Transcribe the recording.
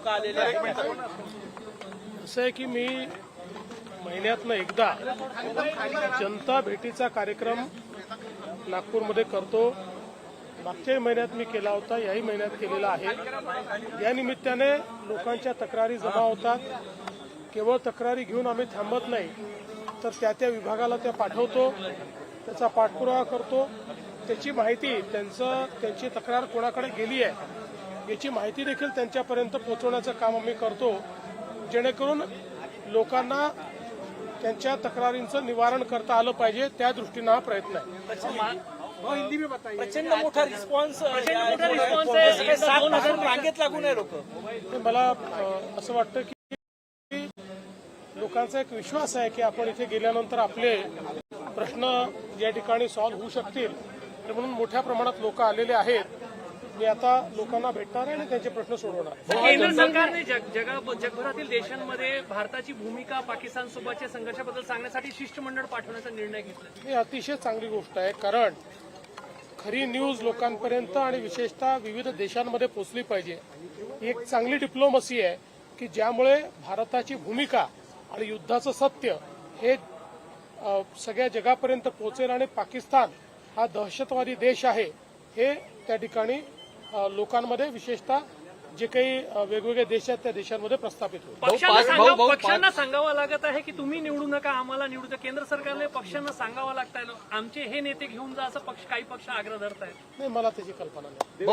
लोक आलेले असं आहे की मी महिन्यातनं एकदा जनता भेटीचा कार्यक्रम नागपूरमध्ये करतो. मागच्याही महिन्यात मी केला होता याही महिन्यात केलेला आहे. या निमित्ताने लोकांच्या तक्रारी जमा होतात. केवळ तक्रारी घेऊन आम्ही थांबत नाही तर त्या त्या विभागाला त्या पाठवतो त्याचा पाठपुरावा करतो. त्याची माहिती त्यांचं त्यांची तक्रार कोणाकडे गेली आहे? याची माहिती देखील त्यांच्यापर्यंत पोहोचवण्याचं काम आम्ही करतो. जेणेकरून लोकांना त्यांच्या तक्रारींचं निवारण करता आलं पाहिजे त्या दृष्टीनं हा प्रयत्न आहे. प्रचंड मोठा रिस्पॉन्स रांगेत लागू नये लोक. ते मला असं वाटतं की लोकांचा एक विश्वास आहे की आपण इथे गेल्यानंतर आपले प्रश्न या ठिकाणी सॉल्व्ह होऊ शकतील. म्हणून मोठ्या प्रमाणात लोक आलेले आहेत. मी आता लोकांना भेटणार आहे आणि त्यांचे प्रश्न सोडवणार केंद्र सरकारने जग- जगा जगभरातील देशांमध्ये भारताची भूमिका पाकिस्तान सोबतच्या संघर्षाबद्दल सांगण्यासाठी शिष्टमंडळ पाठवण्याचा निर्णय घेतला. ही अतिशय चांगली गोष्ट आहे कारण खरी न्यूज लोकांपर्यंत आणि विशेषतः विविध देशांमध्ये पोहोचली पाहिजे. ही एक चांगली डिप्लोमसी आहे की ज्यामुळे भारताची भूमिका आणि युद्धाचं सत्य हे सगळ्या जगापर्यंत पोहोचेल आणि पाकिस्तान हा दहशतवादी देश आहे हे त्या ठिकाणी लोकांमध्ये विशेषतः जे काही अ, वेगवेगळे देश आहेत त्या देशांमध्ये प्रस्थापित होईल. पक्षांना सांगावं लागत आहे की तुम्ही निवडू नका आम्हाला निवडू द्या केंद्र सरकारने पक्षांना सांगावं लागत आहे आमचे हे नेते घेऊन जा असं पक्ष काही पक्ष आग्रह धरत आहेत नाही मला त्याची कल्पना नाही.